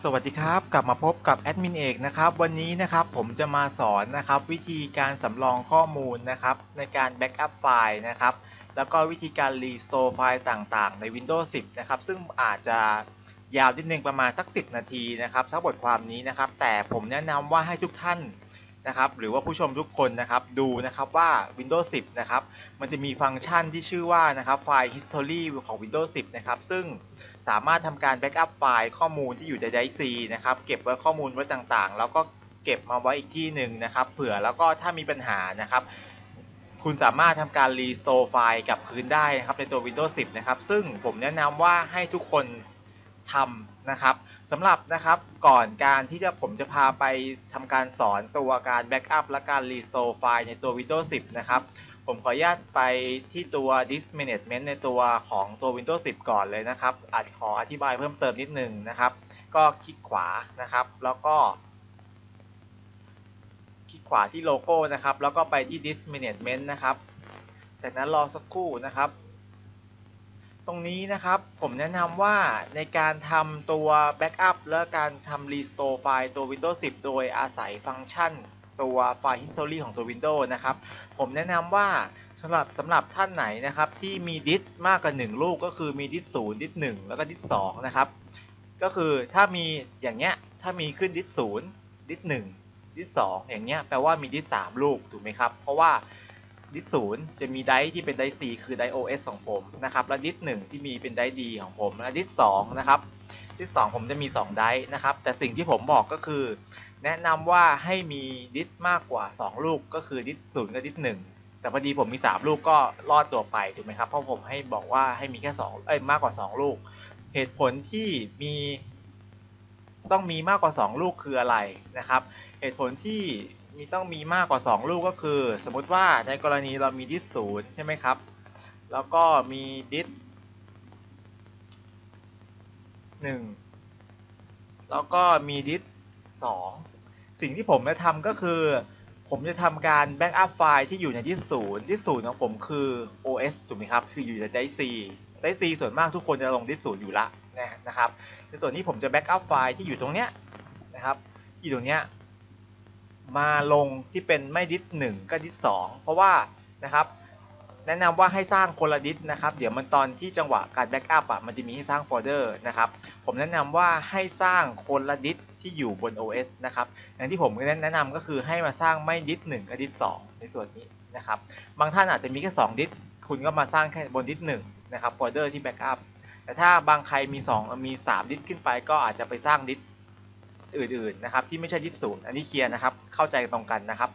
สวัสดีครับ กลับมาพบกับแอดมินเอกนะครับ วันนี้นะครับผมจะมาสอนนะครับ วิธีการสำรองข้อมูลนะครับ ในการแบ็กอัพไฟล์นะครับ แล้วก็วิธีการรีสโตร์ไฟล์ต่างๆ ใน Windows 10 นะครับ ซึ่งอาจจะยาวนิดนึงประมาณสัก 10 นาทีนะครับทั้งบทความนี้นะครับ แต่ผมแนะนำว่าให้ทุกท่าน นะครับหรือว่าผู้ชมทุกคนนะครับดูนะครับว่า Windows 10 นะครับมันจะมีฟังก์ชันที่ชื่อว่านะครับไฟล์ history ของ Windows 10 นะครับซึ่งสามารถทำการแบ็กอัพไฟล์ข้อมูลที่อยู่ในไดร์ซีนะครับเก็บไว้ข้อมูลไว้ต่างๆ แล้วก็เก็บมาไว้อีกที่หนึ่งนะครับเผื่อแล้วก็ถ้ามีปัญหานะครับคุณสามารถทำการรีสโตร์ไฟล์กลับคืนได้นะครับในตัว Windows 10 นะครับซึ่งผมแนะนำว่าให้ทุกคน ทำนะครับสำหรับนะครับก่อนการที่จะผมจะพาไปทำการสอนตัวการแบ็กอัพและการรีสโตร์ไฟล์ในตัว Windows 10 นะครับผมขออนุญาตไปที่ตัว disk management ในตัวของตัว Windows 10 ก่อนเลยนะครับอาจขออธิบายเพิ่มเติมนิดนึงนะครับ ก็คลิกขวานะครับ แล้วก็ คลิกขวาที่โลโก้นะครับ แล้วก็ไปที่ disk management นะครับ จากนั้นรอสักครู่นะครับ ตรงนี้นะครับ ผมแนะนำว่าในการทำตัว Backup และการทำ Restore ไฟล์ตัว Windows 10 โดยอาศัยฟังก์ชันตัวไฟล์ History ของตัว Windows นะครับ ผมแนะนำว่าสำหรับสำหรับท่านไหนนะครับ ที่มีดิสมากกว่า 1 ลูกก็คือมีดิสศูนย์ดิสหนึ่งแล้วก็ดิสสองนะครับ ก็คือถ้ามีอย่างเงี้ยถ้ามีขึ้นดิสศูนย์ดิสหนึ่งดิสสองอย่างเงี้ยแปลว่ามีดิสสามลูกถูกไหมครับ เพราะว่า ดิสศูนย์จะมีไดร์ที่เป็นไดร์ C คือไดร์ OS ของผมนะครับและดิสหนึ่งที่มีเป็นไดร์ D ของผมและดิสสองนะครับดิสสองผมจะมี2ไดร์นะครับแต่สิ่งที่ผมบอกก็คือ แนะนำว่าให้มีดิสมากกว่า 2 ลูกก็คือดิสศูนย์กับดิสหนึ่งแต่พอดีผมมี 3 ลูกก็รอดตัวไปถูกไหมครับเพราะผมให้บอกว่าให้มีแค่2เอ้ยมากกว่า 2 ลูก เหตุผลที่มีต้องมีมากกว่า 2 ลูกคืออะไรนะครับ เหตุผลที่ มีต้องมีมากกว่า 2 ลูกก็คือ สมมุติว่าในกรณีเรามีดิสศูนย์ใช่ไหมครับ แล้วก็มีดิสหนึ่งแล้วก็มีดิสสองสิ่งที่ผมจะทำก็คือ ผมจะทำการแบ็กอัพไฟล์ที่อยู่ในดิสศูนย์ดิสศูนย์ของผมคือ OS ถูกไหมครับ คืออยู่ในไดร์ C ไดร์ C ส่วนมากทุกคนจะลงดิสศูนย์อยู่ละนะครับในส่วนนี้ผมจะแบ็กอัพไฟล์ที่อยู่ตรงเนี้ยนะครับที่อยู่ตรงเนี้ย มาลงที่เป็นไม่ดิสหนึ่งก็ดิสสองเพราะว่านะครับ แนะนำว่าให้สร้างคนละดิสนะครับ เดี๋ยวมันตอนที่จังหวะการแบ็กอัพอะมันจะมีให้สร้างโฟลเดอร์นะครับ ผมแนะนำว่าให้สร้างคนละดิสที่อยู่บน OS นะครับอย่างที่ผมแนะนำก็คือให้มาสร้างไม่ดิสหนึ่งกับดิสสองในส่วนนี้นะครับ บางท่านอาจจะมีแค่2ดิสคุณก็มาสร้างแค่บนดิสหนึ่งนะครับโฟลเดอร์ที่แบ็กอัพแต่ถ้าบางใครมี2มี3ดิสขึ้นไปก็อาจจะไปสร้างดิส อื่นๆนะครับที่ไม่ใช่ดิสศูนย์อันนี้เคลียร์นะครับเข้าใจตรงกันนะครับ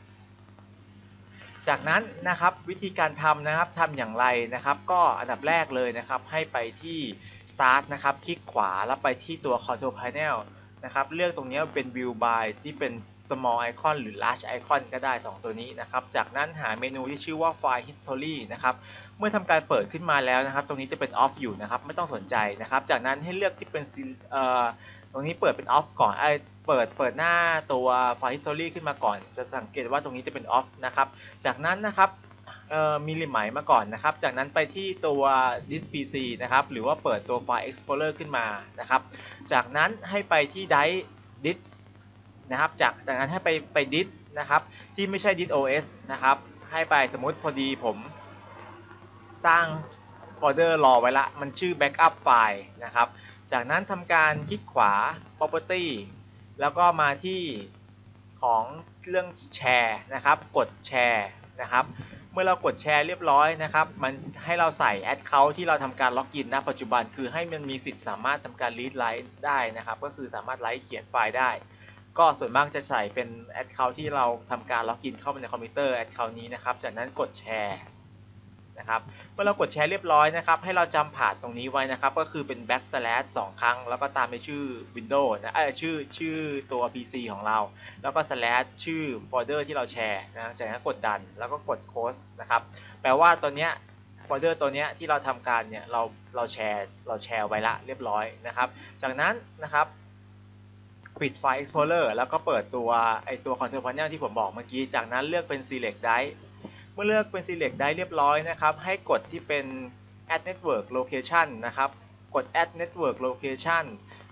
จากนั้นนะครับวิธีการทำนะครับทำอย่างไรนะครับ ก็อันดับแรกเลยนะครับ ให้ไปที่ start นะครับคลิกขวาแล้วไปที่ตัว control panel นะครับเลือกตรงนี้เป็น view by ที่เป็น small icon หรือ large icon ก็ได้ 2 ตัวนี้นะครับ จากนั้นหาเมนูที่ชื่อว่า file history นะครับ เมื่อทำการเปิดขึ้นมาแล้วนะครับ ตรงนี้จะเป็น off อยู่นะครับ ไม่ต้องสนใจนะครับ จากนั้นให้เลือกที่เป็น ตรงนี้เปิดเป็น off ก่อนไอเปิดเปิดหน้าตัว file history ขึ้นมาก่อน จะสังเกตว่าตรงนี้จะเป็น off นะครับ จากนั้นนะครับมีลิมไหมมาก่อนนะครับ จากนั้นไปที่ตัว disk pc นะครับ หรือว่าเปิดตัว file explorer ขึ้นมานะครับ จากนั้นให้ไปที่ drive disk นะครับ จากจากนั้นให้ไปไป disk นะครับ ที่ไม่ใช่ disk os นะครับ ให้ไปสมมติพอดีผมสร้างโฟลเดอร์รอไว้ละ มันชื่อ backup file นะครับ จากนั้นทำการคลิกขวา property แล้วก็มาที่ของเรื่องแชร์นะครับ กดแชร์นะครับ เมื่อเรากดแชร์เรียบร้อยนะครับ มันให้เราใส่ Account ที่เราทำการล็อกอินณปัจจุบันคือให้มันมีสิทธิ์สามารถทำการ read write ได้นะครับ ก็คือสามารถไลฟ์เขียนไฟล์ได้ ก็ส่วนมากจะใส่เป็น Account ที่เราทำการล็อกอินเข้าไปในคอมพิวเตอร์ Account นี้นะครับ จากนั้นกดแชร์ นะครับ เมื่อเรากดแชร์เรียบร้อยนะครับ ให้เราจำผ่านตรงนี้ไว้นะครับ ก็คือเป็น backslash สองครั้ง แล้วก็ตามไปชื่อ Windows นะเอ้ชื่อชื่อตัว PC ของเรา แล้วก็ slash ชื่อโฟลเดอร์ที่เราแชร์นะจากนั้นกดดันแล้วก็กด close นะครับ แปลว่าตัวเนี้ยโฟลเดอร์ตัวเนี้ยที่เราทำการเนี่ยเราเราแชร์เราแชร์ไว้ละเรียบร้อยนะครับ จากนั้นนะครับปิดไฟล์ Explorer แล้วก็เปิดตัวไอตัว Control Panel ที่ผมบอกเมื่อกี้ จากนั้นเลือกเป็น Select Drive มื่อเลือกเป็น Select Drive เรียบร้อยนะครับ ให้กดที่เป็น Add Network Location นะครับ กด Add Network Location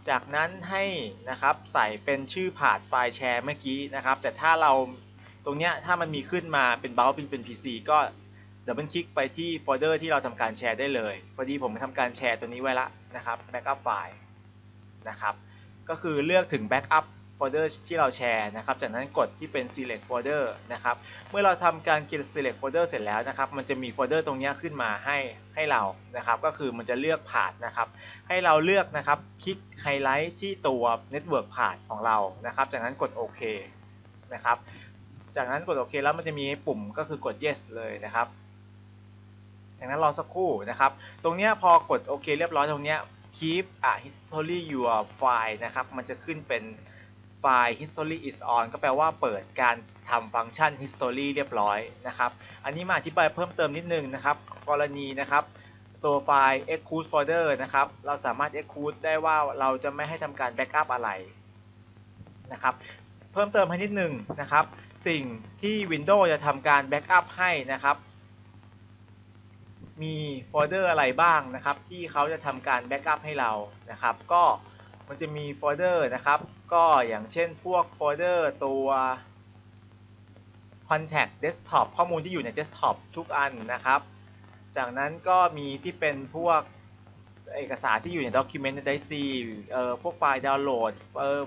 จากนั้นให้นะครับใส่เป็นชื่อผ่านไฟล์แชร์เมื่อกี้นะครับ แต่ถ้าเราตรงเนี้ยถ้ามันมีขึ้นมาเป็นเบลเป็นเป็น PC ก็ดับเบิลคลิกไปที่โฟลเดอร์ที่เราทำการแชร์ได้เลย พอดีผมทำการแชร์ตัวนี้ไว้ละนะครับแบ็กอัพไฟล์นะครับ ก็คือเลือกถึงแบ็กอัพ โฟลเดอร์ที่เราแชร์นะครับ จากนั้นกดที่เป็น select folder นะครับ เมื่อเราทำการ select folder เสร็จแล้วนะครับ มันจะมีโฟลเดอร์ตรงนี้ขึ้นมาให้ให้เรานะครับ ก็คือมันจะเลือกผ่านนะครับ ให้เราเลือกนะครับ คลิกไฮไลท์ที่ตัว network ผ่านของเรา นะครับ จากนั้นกดโอเคนะครับ จากนั้นกดโอเคแล้วมันจะมีปุ่มก็คือกด yes เลยนะครับจากนั้นรอสักครู่นะครับ ตรงนี้พอกดโอเคเรียบร้อยตรงนี้ keep a history your file นะครับ มันจะขึ้นเป็น ไฟล์ history is on ก็แปลว่าเปิดการทำฟังก์ชัน history เรียบร้อยนะครับ อันนี้มาอธิบายเพิ่มเติมนิดนึงนะครับ กรณีนะครับ ตัวไฟล์ exclude folder นะครับ เราสามารถ exclude ได้ว่าเราจะไม่ให้ทำการ backup อะไรนะครับ เพิ่มเติมให้นิดนึงนะครับ สิ่งที่ Windows จะทำการ backup ให้นะครับ มีโฟลเดอร์อะไรบ้างนะครับ ที่เขาจะทำการแบ็กอัพให้เรานะครับ ก็ มันจะมีโฟลเดอร์นะครับ ก็อย่างเช่นพวกโฟลเดอร์ตัว contact desktop ข้อมูลที่อยู่ใน desktop ทุกอันนะครับ จากนั้นก็มีที่เป็นพวกเอกสารที่อยู่ใน document ใน DIC เอ่อพวกไฟล์ดาวน์โหลดเอ่อ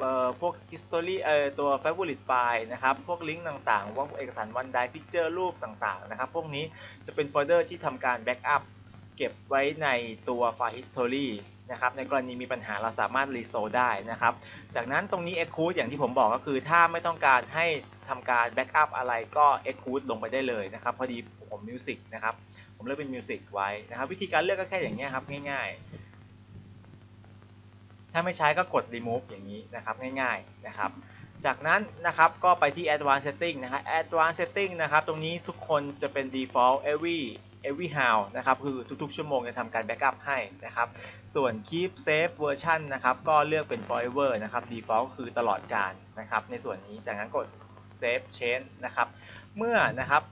เอ่อพวก history เอ่อตัว favorite file นะครับ พวกลิงก์ต่างๆพวกเอกสาร OneDrive picture รูปต่างๆ นะครับ พวกนี้จะเป็นโฟลเดอร์ที่ทำการแบ็กอัพเก็บไว้ในตัวไฟล์ history นะครับในกรณีมีปัญหาเราสามารถรีโซได้นะครับ จากนั้นตรงนี้ exclude อย่างที่ผมบอกก็คือถ้าไม่ต้องการให้ทำการแบ็กอัพอะไรก็ exclude ลงไปได้เลยนะครับ พอดีผมมิวสิกนะครับ ผมเลือกเป็นมิวสิกไว้นะครับ วิธีการเลือกก็แค่อย่างนี้ครับ ง่ายๆ ถ้าไม่ใช้ก็กด remove อย่างนี้นะครับ ง่ายๆนะครับ จากนั้นนะครับก็ไปที่ advanced setting นะครับ advanced setting นะครับ ตรงนี้ทุกคนจะเป็น default every every how นะครับคือทุกๆ ชั่วโมงจะทำการ backup ให้นะครับ ส่วน keep save version นะครับก็เลือกเป็น forever นะครับ default คือตลอดการนะครับ ในส่วนนี้จากนั้นกด save change นะครับ เมื่อนะครับ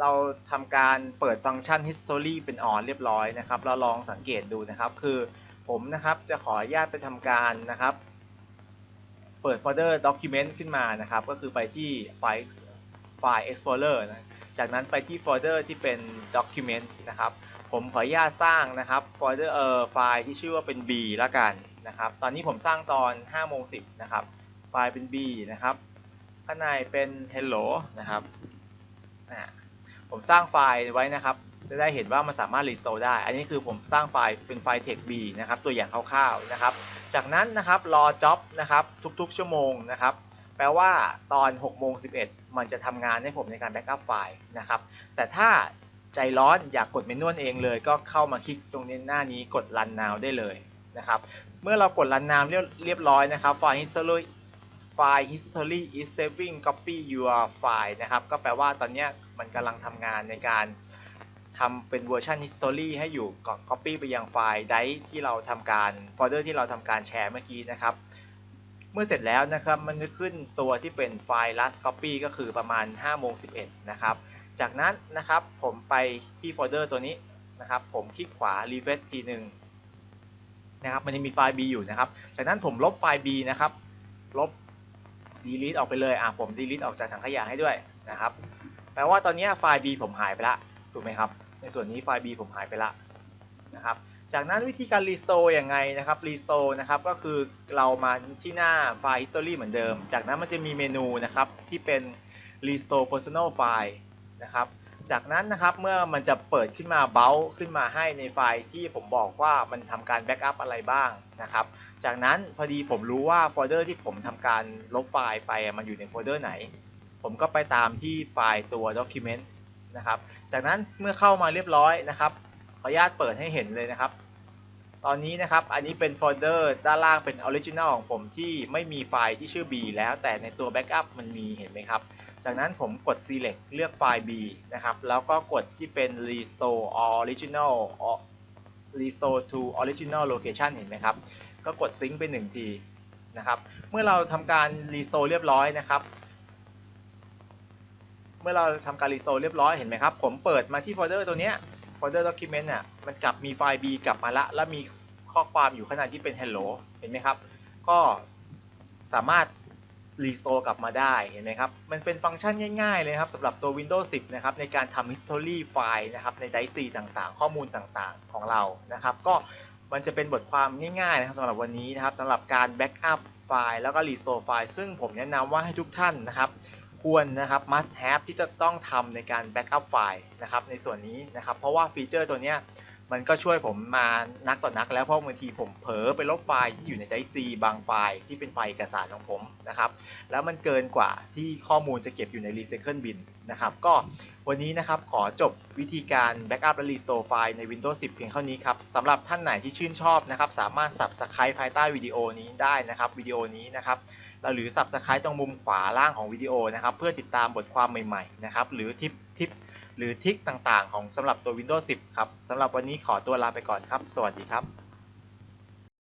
เราทำการเปิดฟังก์ชัน history เป็น on เรียบร้อยนะครับเราลองสังเกตดูนะครับคือผมนะครับจะขออนุญาตไปทำการนะครับ เปิดโฟลเดอร์ document ขึ้นมานะครับ ก็คือไปที่ไฟล์ไฟล์ explorer นะ จากนั้นไปที่โฟลเดอร์ที่เป็น document นะครับ ผมขออนุญาตสร้างนะครับโฟลเดอร์เอ่อไฟล์ที่ชื่อว่าเป็น b ละกันนะครับ ตอนนี้ผมสร้างตอน5โมง10นะครับ ไฟล์เป็น b นะครับ ข้างในเป็น hello นะครับผมสร้างไฟล์ไว้นะครับ จะได้เห็นว่ามันสามารถ restore ได้ อันนี้คือผมสร้างไฟล์เป็นไฟล์ text b นะครับ ตัวอย่างคร่าวๆนะครับ จากนั้นนะครับรอ job นะครับทุกๆ ชั่วโมงนะครับ แปลว่าตอน6โมง11 มันจะทำงานให้ผมในการ backup ไฟล์นะครับ แต่ถ้าใจร้อนอยากกดเมนวลเองเลยก็เข้ามาคลิกตรงนี้หน้านี้กด run now ได้เลยนะครับ เมื่อเรากด run now เรียบร้อยนะครับไฟล์ history ไฟล์ history is saving copy your file นะครับ ก็แปลว่าตอนนี้มันกำลังทำงานในการทำเป็นเวอร์ชัน history ให้อยู่ก่อน copy ไปยังไฟล์ไดที่เราทำการ โฟลเดอร์ที่เราทำการแชร์เมื่อกี้นะครับ เมื่อเสร็จแล้วนะครับมันจะขึ้นตัวที่เป็นไฟล์ last copy ก็คือประมาณ5โมง11 นะครับ จากนั้นนะครับผมไปที่โฟลเดอร์ตัวนี้นะครับ ผมคลิกขวา refresh ทีหนึ่งนะครับ มันจะมีไฟล์ B อยู่นะครับ จากนั้นผมลบไฟล์ B นะครับ ลบ delete ออกไปเลย อะผม delete ออกจากถังขยะให้ด้วยนะครับ แปลว่าตอนนี้ไฟล์ B ผมหายไปละ ถูกไหมครับ ในส่วนนี้ไฟล์ B ผมหายไปละนะครับ จากนั้นวิธีการ restore ยังไงนะครับ restore นะครับก็คือเรามาที่หน้าไฟล์ history เหมือนเดิม จากนั้นมันจะมีเมนูนะครับที่เป็น restore personal file นะครับจากนั้นนะครับเมื่อมันจะเปิดขึ้นมาเบลขึ้นมาให้ในไฟล์ที่ผมบอกว่ามันทำการแบ็กอัพอะไรบ้างนะครับ จากนั้นพอดีผมรู้ว่าโฟลเดอร์ที่ผมทำการลบไฟล์ไปมันอยู่ในโฟลเดอร์ไหน ผมก็ไปตามที่ไฟล์ตัว document นะครับ จากนั้นเมื่อเข้ามาเรียบร้อยนะครับ ขออนุญาตเปิดให้เห็นเลยนะครับ ตอนนี้นะครับ อันนี้เป็นโฟลเดอร์ด้านล่างเป็นออริจินัลของผมที่ไม่มีไฟล์ที่ชื่อ B แล้วแต่ในตัว Backup มันมีเห็นไหมครับ จากนั้นผมกด select เลือกไฟล์ B นะครับ แล้วก็กดที่เป็น restore original restore to original location เห็นไหมครับ ก็กดซิงค์ไปหนึ่งทีนะครับ เมื่อเราทำการ restore เรียบร้อยนะครับเมื่อเราทำการ restore เรียบร้อยเห็นไหมครับ ผมเปิดมาที่โฟลเดอร์ตัวเนี้ ยโฟลเดอร์ document น่ะมันกลับมีไฟล์ B กลับมาละ แล้วมีข้อความอยู่ข้างในที่เป็น hello เห็นไหมครับ ก็สามารถ restore กลับมาได้เห็นไหมครับ มันเป็นฟังก์ชันง่ายๆเลยครับสำหรับตัว Windows 10 นะครับ ในการทำ history ไฟล์นะครับ ใน Dice ต่างๆ ข้อมูลต่างๆของเรานะครับ ก็มันจะเป็นบทความง่ายๆนะครับสำหรับวันนี้นะครับสำหรับการ backup ไฟล์แล้วก็ restore ไฟล์ซึ่งผมแนะนำว่าให้ทุกท่านนะครับ ควรนะครับ must have ที่จะต้องทำในการ backup ไฟล์นะครับในส่วนนี้นะครับ เพราะว่าฟีเจอร์ตัวเนี้ย มันก็ช่วยผมมานักต่อนนักแล้วเพราะบางทีผมเผลอไปลบไฟล์ที่อยู่ในไดซีบางไฟล์ที่เป็นไฟล์เอกสารของผมนะครับแล้วมันเกินกว่าที่ข้อมูลจะเก็บอยู่ใน Recycle Bin นะครับก็วันนี้นะครับขอจบวิธีการ Backup และ Restore ไฟล์ใน Windows 10 เพียงเท่านี้ครับสำหรับท่านไหนที่ชื่นชอบนะครับสามารถ Subscribe ภายใต้วิดีโอนี้ได้นะครับวิดีโอนี้นะครับหรือ Subscribe ตรงมุมขวาล่างของวิดีโอนะครับเพื่อติดตามบทความใหม่ๆนะครับหรือทิปทิป หรือทิกต่างๆ ของสำหรับตัว Windows 10 ครับสำหรับวันนี้ขอตัวลาไปก่อนครับ สวัสดีครับ